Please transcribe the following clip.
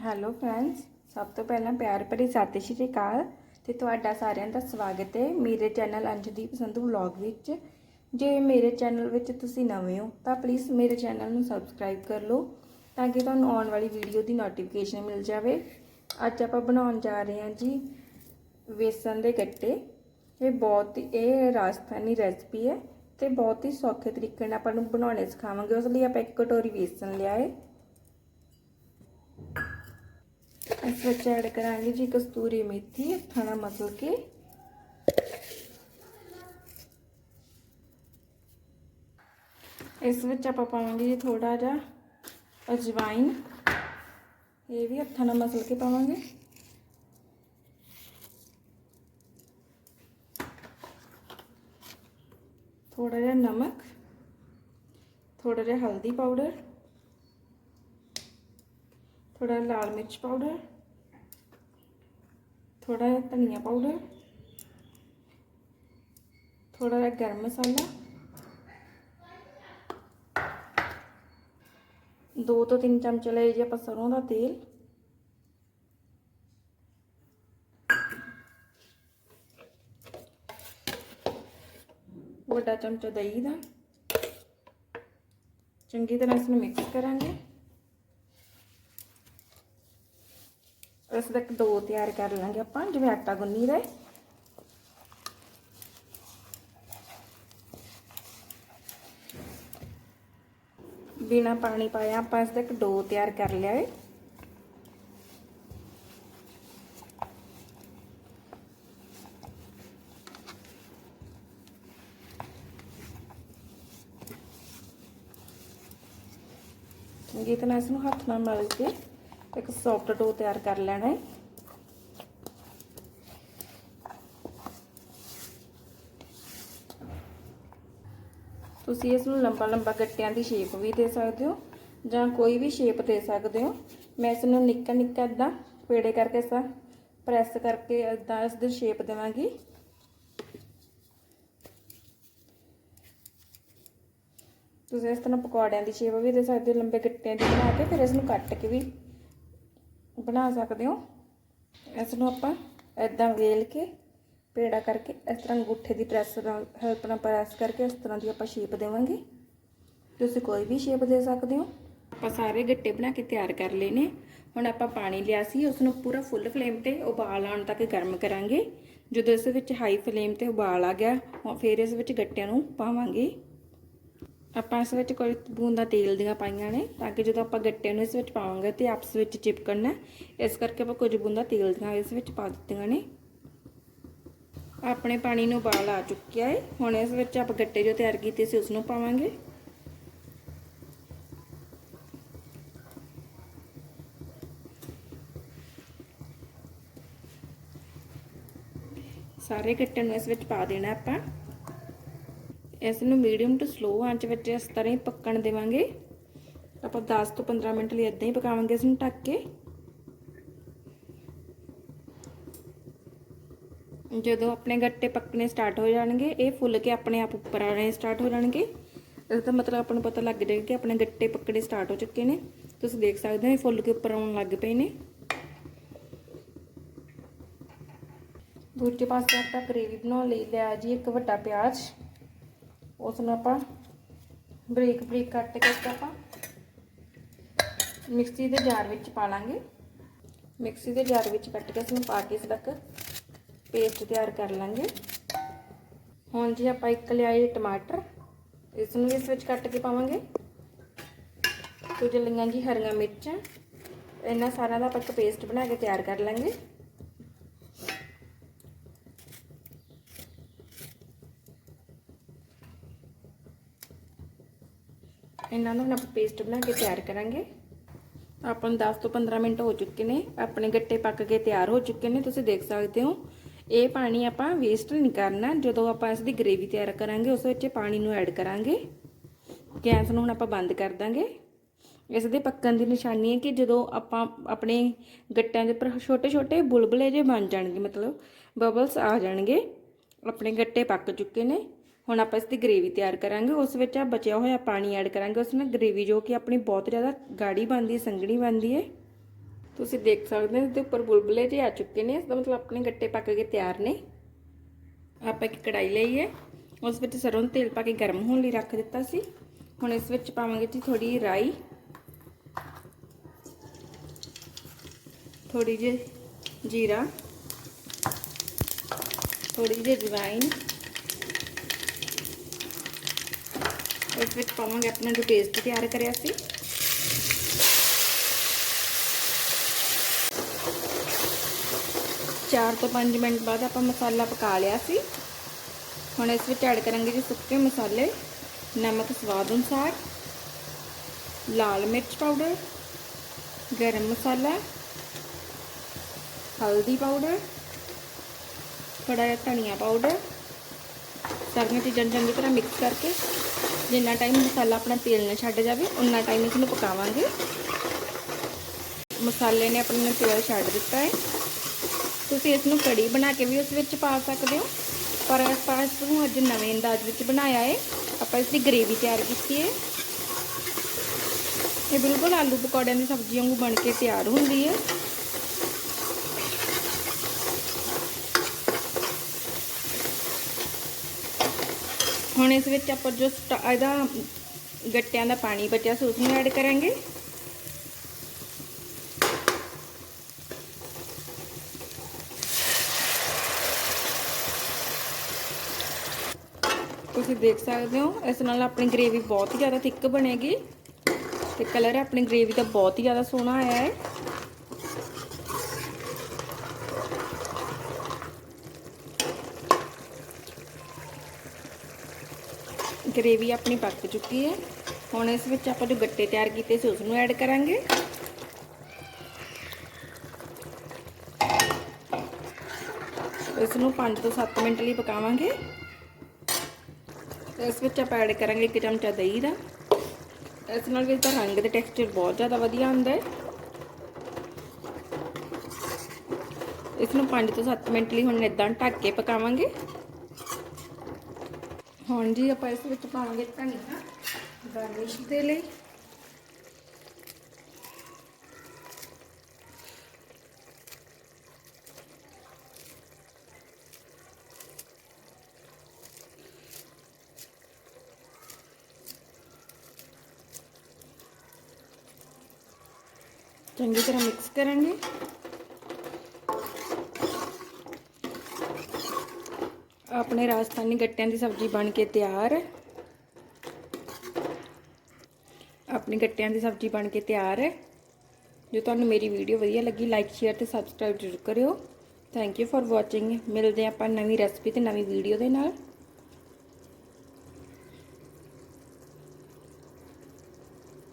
Hello friends, ਸਭ ਤੋਂ ਪਹਿਲਾਂ ਪਿਆਰ ਭਰੀ ਸਤਿ ਸ਼੍ਰੀ ਅਕਾਲ ਤੇ ਤੁਹਾਡਾ ਸਾਰਿਆਂ ਦਾ ਸਵਾਗਤ ਹੈ ਮੇਰੇ ਚੈਨਲ ਅੰਜਦੀਪ ਸੰਧੂ ਵਲੌਗ ਵਿੱਚ। ਜੇ ਮੇਰੇ ਚੈਨਲ ਵਿੱਚ ਤੁਸੀਂ ਨਵੇਂ ਹੋ ਤਾਂ ਪਲੀਜ਼ ਮੇਰੇ ਚੈਨਲ ਨੂੰ ਸਬਸਕ੍ਰਾਈਬ ਕਰ ਲਓ ਤਾਂ ਕਿ ਤੁਹਾਨੂੰ ਆਉਣ ਵਾਲੀ ਵੀਡੀਓ ਦੀ ਨੋਟੀਫਿਕੇਸ਼ਨ ਮਿਲ ਜਾਵੇ। ਅੱਜ ਆਪਾਂ ਬਣਾਉਣ ਜਾ ਰਹੇ ਹਾਂ ਜੀ ਵੇਸਣ ਦੇ ਗੱਟੇ। ਇਹ ਬਹੁਤ ਇਹ ਰਾਜਸਥਾਨੀ ਰੈਸਪੀ ਹੈ ਤੇ ਬਹੁਤ ਹੀ ਸੌਖੇ ਤਰੀਕੇ ਨਾਲ ਆਪਾਂ ਨੂੰ ਬਣਾਉਣੇ ਸਿਖਾਵਾਂਗੇ। ਉਸ ਲਈ ਆਪਾਂ ਇੱਕ ਕਟੋਰੀ ਵੇਸਣ ਲਿਆਏ ਇਸ ਵਿੱਚ ਐਡ ਕਰਾਂਗੇ ਜੀ ਕਸਤੂਰੀ ਮੇਥੀ ਖਾਣਾ ਮਸਲ ਕੇ ਇਸ ਵਿੱਚ ਆਪਾਂ ਪਾਵਾਂਗੇ ਜੀ ਥੋੜਾ ਜਿਹਾ ਅਜਵਾਇਨ ਇਹ ਵੀ ਹੱਥਾਂ ਨਾਲ ਮਸਲ ਕੇ ਪਾਵਾਂਗੇ ਥੋੜਾ ਜਿਹਾ ਨਮਕ ਥੋੜਾ ਜਿਹਾ ਹਲਦੀ ਪਾਊਡਰ ਥੋੜਾ ਲਾਲ ਮਿਰਚ ਪਾਊਡਰ ਥੋੜਾ ਜਿਹਾ ਧਨੀਆ ਪਾਊਡਰ ਥੋੜਾ ਜਿਹਾ ਗਰਮ ਮਸਾਲਾ, ਦੋ ਤੋਂ ਤਿੰਨ ਚਮਚ ਲਏ ਜੀ ਆਪਾਂ ਸਰੋਂ ਦਾ ਤੇਲ, ਵੱਡਾ ਚਮਚਾ ਦਹੀਂ ਦਾ, ਚੰਗੀ ਤਰ੍ਹਾਂ ਇਸ ਨੂੰ ਮਿਕਸ ਕਰਾਂਗੇ। ਇਸ ਤੱਕ ਦੋ ਤਿਆਰ ਕਰ ਲਾਂਗੇ ਆਪਾਂ, ਜਿਵੇਂ ਆਟਾ ਗੁੰਨੀ ਦਾ ਬਿਨਾ ਪਾਣੀ ਪਾਇਆ ਆਪਾਂ ਇਸ ਤੱਕ ਇੱਕ ਡੋ ਤਿਆਰ ਕਰ ਲਿਆ ਹੈ। ਚੰਗੀ ਤਰ੍ਹਾਂ ਇਸ ਨੂੰ ਹੱਥ ਨਾਲ ਮਲ ਕੇ ਇੱਕ ਸੌਫਟ ਡੋ ਤਿਆਰ ਕਰ ਲੈਣਾ ਹੈ। ਤੁਸੀਂ ਇਸ ਨੂੰ ਲੰਬਾ ਲੰਬਾ ਗੱਟਿਆਂ ਦੀ ਸ਼ੇਪ ਵੀ ਦੇ ਸਕਦੇ ਹੋ ਜਾਂ ਕੋਈ ਵੀ ਸ਼ੇਪ ਦੇ ਸਕਦੇ ਹੋ। ਮੈਂ ਇਸ ਨੂੰ ਨਿੱਕਾ ਨਿੱਕਾ ਇਦਾਂ ਪੇੜੇ ਕਰਕੇ ਸਾ ਪ੍ਰੈਸ ਕਰਕੇ ਇਦਾਂ ਇਸ ਦੀ ਸ਼ੇਪ ਦੇਵਾਂਗੀ। ਤੁਸੀਂ ਇਸ ਤਰ੍ਹਾਂ ਪਕੌੜਿਆਂ ਦੀ ਸ਼ੇਪ ਵੀ ਦੇ ਸਕਦੇ ਹੋ, ਲੰਬੇ ਗੱਟਿਆਂ ਦੀ ਬਣਾ ਕੇ ਫਿਰ ਇਸ ਨੂੰ ਕੱਟ ਕੇ ਵੀ ਬਣਾ ਸਕਦੇ ਹੋ। ਇਸ ਨੂੰ ਆਪਾਂ ਇਦਾਂ ਵੇਲ ਕੇ, ਪੇੜਾ ਕਰਕੇ ਇਸ ਤਰ੍ਹਾਂ ਅੰਗੂਠੇ ਦੀ ਪ੍ਰੈਸ ਨਾਲ ਹੈਲਪ ਨਾਲ ਪ੍ਰੈਸ ਕਰਕੇ ਇਸ ਤਰ੍ਹਾਂ ਦੀ ਆਪਾਂ ਸ਼ੇਪ ਦੇਵਾਂਗੇ। ਤੁਸੀਂ ਕੋਈ ਵੀ ਸ਼ੇਪ ਦੇ ਸਕਦੇ ਹੋ। ਆਪਾਂ ਸਾਰੇ ਗੱਟੇ ਬਣਾ ਕੇ ਤਿਆਰ ਕਰ ਲਏ ਨੇ। ਹੁਣ ਆਪਾਂ ਪਾਣੀ ਲਿਆ ਸੀ ਉਸ ਨੂੰ ਪੂਰਾ ਫੁੱਲ ਫਲੇਮ ਤੇ ਉਬਾਲ ਆਉਣ ਤੱਕ ਗਰਮ ਕਰਾਂਗੇ। ਜਦੋਂ ਇਸ ਵਿੱਚ ਹਾਈ ਫਲੇਮ ਤੇ ਉਬਾਲ ਆ ਗਿਆ ਫਿਰ ਇਸ ਵਿੱਚ ਗੱਟਿਆਂ ਨੂੰ ਪਾਵਾਂਗੇ। ਆਪਾਂ ਇਸ ਵਿੱਚ ਕੋਈ ਬੂੰਦਾਂ ਤੇਲ ਦੀਆਂ ਪਾਈਆਂ ਨੇ ਤਾਂ ਕਿ ਜਦੋਂ ਆਪਾਂ ਗੱਟੇ ਨੂੰ ਇਸ ਵਿੱਚ ਪਾਵਾਂਗੇ ਤੇ ਆਪਸ ਵਿੱਚ ਚਿਪਕਣ ਚਿਪਕਣਾ ਇਸ ਕਰਕੇ ਆਪਾਂ ਕੁਝ ਬੂੰਦਾਂ ਤੇਲ ਦੀਆਂ ਇਸ ਵਿੱਚ ਪਾ ਦਿੱਤੀਆਂ ਨੇ। ਆਪਣੇ ਪਾਣੀ ਨੂੰ ਉਬਾਲ ਆ ਚੁੱਕਿਆ ਹੈ ਹੁਣ ਇਸ ਵਿੱਚ ਆਪਾਂ ਗੱਟੇ ਜੋ ਤਿਆਰ ਕੀਤੇ ਸੀ ਉਸ ਨੂੰ ਪਾਵਾਂਗੇ। ਸਾਰੇ ਗੱਟੇ ਨੂੰ ਇਸ ਵਿੱਚ ਪਾ ਦੇਣਾ ਆਪਾਂ। ਇਸ ਨੂੰ ਮੀਡੀਅਮ ਟੂ ਸਲੋ ਆਂਚ ਵਿੱਚ ਇਸ ਤਰ੍ਹਾਂ ਹੀ ਪੱਕਣ ਦੇਵਾਂਗੇ। ਆਪਾਂ 10 ਤੋਂ 15 ਮਿੰਟ ਲਈ ਇਦਾਂ ਹੀ ਪਕਾਵਾਂਗੇ ਇਸ ਨੂੰ ਢੱਕ ਕੇ। ਜਦੋਂ ਆਪਣੇ ਗੱਟੇ ਪੱਕਣੇ ਸਟਾਰਟ ਹੋ ਜਾਣਗੇ, ਇਹ ਫੁੱਲ ਕੇ ਆਪਣੇ ਆਪ ਉੱਪਰ ਆਣੇ ਸਟਾਰਟ ਹੋ ਜਾਣਗੇ। ਇਸ ਦਾ ਮਤਲਬ ਆਪਾਂ ਨੂੰ ਪਤਾ ਲੱਗ ਜਾਏਗਾ ਕਿ ਆਪਣੇ ਗੱਟੇ ਪੱਕਣੇ ਸਟਾਰਟ ਹੋ ਚੁੱਕੇ ਨੇ। ਤੁਸੀਂ ਦੇਖ ਸਕਦੇ ਹੋ ਇਹ ਫੁੱਲ ਕੇ ਉੱਪਰ ਆਉਣ ਲੱਗ ਪਏ ਨੇ। ਦੂਜੇ ਪਾਸੇ ਆਪਾਂ ਗ੍ਰੇਵੀ ਬਣਾਉਣ ਲਈ ਲਿਆ ਜੀ ਇੱਕ ਵੱਡਾ ਪਿਆਜ਼। ਉਸ ਨੂੰ ਆਪਾਂ ਬਰੀਕ ਬਰੀਕ ਕੱਟ ਕੇ ਆਪਾਂ ਮਿਕਸੀ ਦੇ ਜਾਰ ਵਿੱਚ ਪਾ ਲਾਂਗੇ। ਮਿਕਸੀ ਦੇ ਜਾਰ ਵਿੱਚ ਕੱਟ ਕੇ ਇਸ ਨੂੰ ਪਾ ਕੇ ਇਸ ਤੱਕ ਪੇਸਟ ਤਿਆਰ ਕਰ ਲਾਂਗੇ। ਹੁਣ ਜੀ ਆਪਾਂ ਇੱਕ ਲਿਆਏ ਟਮਾਟਰ ਇਸ ਨੂੰ ਇਸ ਵਿੱਚ ਕੱਟ ਕੇ ਪਾਵਾਂਗੇ। ਕੁਝ ਲਈਆਂ ਜੀ ਹਰੀਆਂ ਮਿਰਚਾਂ, ਇਹਨਾਂ ਸਾਰਿਆਂ ਦਾ ਆਪਾਂ ਇੱਕ ਪੇਸਟ ਬਣਾ ਕੇ ਤਿਆਰ ਕਰ ਲਾਂਗੇ। ਇਹਨਾਂ ਨੂੰ ਹੁਣ ਆਪਾਂ ਪੇਸਟ ਬਣਾ ਕੇ ਤਿਆਰ ਕਰਾਂਗੇ। ਆਪਾਂ ਨੂੰ 10 ਤੋਂ 15 ਮਿੰਟ ਹੋ ਚੁੱਕੇ ਨੇ। ਆਪਣੇ ਗੱਟੇ ਪੱਕ ਕੇ ਤਿਆਰ ਹੋ ਚੁੱਕੇ ਨੇ, ਤੁਸੀਂ ਦੇਖ ਸਕਦੇ ਹੋ। ਇਹ ਪਾਣੀ ਆਪਾਂ ਵੇਸਟ ਨਹੀਂ ਕਰਨਾ। ਜਦੋਂ ਆਪਾਂ ਇਸ ਦੀ ਗ੍ਰੇਵੀ ਤਿਆਰ ਕਰਾਂਗੇ, ਉਸ ਵਿੱਚ ਪਾਣੀ ਨੂੰ ਐਡ ਕਰਾਂਗੇ। ਗੈਸ ਨੂੰ ਹੁਣ ਆਪਾਂ ਬੰਦ ਕਰ ਦਾਂਗੇ। ਇਸ ਦੇ ਪੱਕਣ ਦੀ ਨਿਸ਼ਾਨੀ ਹੈ ਕਿ ਜਦੋਂ ਆਪਾਂ ਆਪਣੇ ਗੱਟਿਆਂ ਦੇ ਉੱਪਰ ਛੋਟੇ ਛੋਟੇ ਬੁਲਬੁਲੇ ਜੇ ਬਣ ਜਾਣਗੇ, ਮਤਲਬ ਬਬਲਸ ਆ ਜਾਣਗੇ, ਆਪਣੇ ਗੱਟੇ ਪੱਕ ਚੁੱਕੇ ਨੇ। ਹੁਣ ਆਪਾਂ ਇਸ ਦੀ ਗ੍ਰੇਵੀ ਤਿਆਰ ਕਰਾਂਗੇ, ਉਸ ਵਿੱਚ ਆ ਬਚਿਆ ਹੋਇਆ ਪਾਣੀ ਐਡ ਕਰਾਂਗੇ, ਉਸ ਨਾਲ ਗ੍ਰੇਵੀ ਜੋ ਕਿ ਆਪਣੀ ਬਹੁਤ ਜ਼ਿਆਦਾ ਗਾੜੀ ਬਣਦੀ ਹੈ, ਸੰਘਣੀ ਬਣਦੀ ਹੈ। ਤੁਸੀਂ ਦੇਖ ਸਕਦੇ ਹੋ, ਇਹਦੇ ਉੱਪਰ ਬੁਲਬੁਲੇ ਜਿਹੇ ਆ ਚੁੱਕੇ ਨੇ, ਇਸ ਦਾ ਮਤਲਬ ਆਪਣੇ ਗੱਟੇ ਪੱਕ ਕੇ ਤਿਆਰ ਨੇ। ਆਪਾਂ ਇੱਕ ਕੜਾਈ ਲਈ ਹੈ, ਉਸ ਵਿੱਚ ਸਰੋਂ ਦਾ ਤੇਲ ਪਾ ਕੇ ਗਰਮ ਹੋਣ ਲਈ ਰੱਖ ਦਿੱਤਾ ਸੀ। ਹੁਣ ਇਸ ਵਿੱਚ ਪਾਵਾਂਗੇ ਜੀ ਥੋੜੀ ਰਾਈ। ਥੋੜੀ ਜਿਹੀ ਜੀਰਾ। ਥੋੜੀ ਜਿਹੀ ਜਵਾਈਨ ਇਸ ਵਿੱਚ ਪਾਵਾਂਗੇ ਆਪਣਾ ਜੋ ਪੇਸਟ ਤਿਆਰ ਕਰਿਆ ਸੀ। ਚਾਰ ਤੋਂ 5 ਮਿੰਟ ਬਾਅਦ ਆਪਾਂ ਮਸਾਲਾ ਪਕਾ ਲਿਆ ਸੀ। ਹੁਣ ਇਸ ਵਿੱਚ ਐਡ ਕਰਾਂਗੇ ਜੀ ਸੁੱਕੇ ਮਸਾਲੇ, ਨਮਕ ਸਵਾਦ ਅਨੁਸਾਰ, ਲਾਲ ਮਿਰਚ ਪਾਊਡਰ ਗਰਮ ਮਸਾਲਾ, ਹਲਦੀ ਪਾਊਡਰ ਥੋੜਾ ਜਿਹਾ ਧਨੀਆ ਪਾਊਡਰ ਸਾਰੀਆਂ ਚੀਜ਼ਾਂ ਨੂੰ ਚੰਗੀ ਤਰ੍ਹਾਂ ਮਿਕਸ ਕਰਕੇ ਜਿੰਨਾ ਟਾਈਮ ਮਸਾਲਾ ਆਪਣਾ ਤੇਲ ਨਾਲ ਛੱਡ ਜਾਵੇ ਉਨਾ ਟਾਈਮ ਇਸ ਨੂੰ ਪਕਾਵਾਂਗੇ। ਮਸਾਲੇ ਨੇ ਆਪਣੇ ਤੇਲ ਛੱਡ ਦਿੱਤਾ ਹੈ। ਤੁਸੀਂ ਇਸ ਨੂੰ ਕੜੀ ਬਣਾ ਕੇ ਵੀ ਉਸ ਵਿੱਚ ਪਾ ਸਕਦੇ ਹੋ। ਪਰ ਆਪਾਂ ਇਸ ਨੂੰ ਅੱਜ ਨਵੇਂ ਅੰਦਾਜ਼ ਵਿੱਚ ਬਣਾਇਆ ਹੈ। ਆਪਾਂ ਇਸ ਦੀ ਗ੍ਰੇਵੀ ਤਿਆਰ ਕੀਤੀ ਹੈ। ਇਹ ਬਿਲਕੁਲ ਆਲੂ ਪਕੌੜਿਆਂ ਦੀ ਸਬਜ਼ੀ ਵਾਂਗੂ ਬਣ ਕੇ ਤਿਆਰ ਹੁੰਦੀ ਹੈ। ਹੁਣ ਇਸ ਵਿੱਚ ਆਪਾਂ ਜੋ ਇਹਦਾ ਗੱਟਿਆਂ ਦਾ ਪਾਣੀ ਬਚਿਆ ਸੀ, ਉਸ ਨੂੰ ਐਡ ਕਰਾਂਗੇ। ਤੁਸੀਂ ਦੇਖ ਸਕਦੇ ਹੋ, ਇਸ ਨਾਲ ਆਪਣੀ ਗ੍ਰੇਵੀ ਬਹੁਤ ਹੀ ਜ਼ਿਆਦਾ ਥਿੱਕ ਬਣੇਗੀ ਤੇ ਕਲਰ ਆਪਣੀ ਗ੍ਰੇਵੀ ਦਾ ਬਹੁਤ ਹੀ ਜ਼ਿਆਦਾ ਸੋਹਣਾ ਆਇਆ ਹੈ। ਗਰੇਵੀ ਆਪਣੀ ਪੱਕ ਚੁੱਕੀ ਹੈ। ਹੁਣ ਇਸ ਵਿੱਚ ਆਪਾਂ ਜੋ ਗੱਟੇ ਤਿਆਰ ਕੀਤੇ ਸੀ ਉਸ ਨੂੰ ਐਡ ਕਰਾਂਗੇ। ਇਸ ਨੂੰ 5 ਤੋਂ 7 ਮਿੰਟ ਲਈ ਪਕਾਵਾਂਗੇ। ਇਸ ਵਿੱਚ ਆਪਾਂ ਐਡ ਕਰਾਂਗੇ ਇੱਕ ਚਮਚਾ ਦਹੀਂ ਦਾ। ਇਸ ਨਾਲ ਵੀ ਇਹਦਾ ਰੰਗ ਤੇ ਟੈਕਸਚਰ ਬਹੁਤ ਜ਼ਿਆਦਾ ਵਧੀਆ ਹੁੰਦਾ ਹੈ। ਇਸ ਨੂੰ 5 ਤੋਂ 7 ਮਿੰਟ ਲਈ ਹੁਣ ਇਦਾਂ ਢੱਕ ਕੇ ਪਕਾਵਾਂਗੇ। ਹੁਣ ਜੀ ਆਪਾਂ ਇਸ ਵਿੱਚ ਪਾਵਾਂਗੇ ਧਨੀਆ ਗਾਰਨਿਸ਼ ਦੇ ਲਈ। ਚੰਗੀ ਤਰ੍ਹਾਂ ਮਿਕਸ ਕਰਾਂਗੇ। ਆਪਣੇ ਰਾਜਸਥਾਨੀ ਗੱਟਿਆਂ ਦੀ ਸਬਜ਼ੀ ਬਣ ਕੇ ਤਿਆਰ। ਹੈ ਆਪਣੀ ਗੱਟਿਆਂ ਦੀ ਸਬਜ਼ੀ ਬਣ ਕੇ ਤਿਆਰ। ਹੈ ਜੇ ਤੁਹਾਨੂੰ ਮੇਰੀ ਵੀਡੀਓ ਵਧੀਆ ਲੱਗੀ ਲਾਈਕ ਸ਼ੇਅਰ ਤੇ ਸਬਸਕ੍ਰਾਈਬ ਜ਼ਰੂਰ ਕਰਿਓ। ਥੈਂਕ ਯੂ ਫॉर ਵਾਚਿੰਗ ਮਿਲਦੇ ਆਪਾਂ ਨਵੀਂ ਰੈਸਪੀ ਤੇ ਨਵੀਂ ਵੀਡੀਓ ਦੇ ਨਾਲ।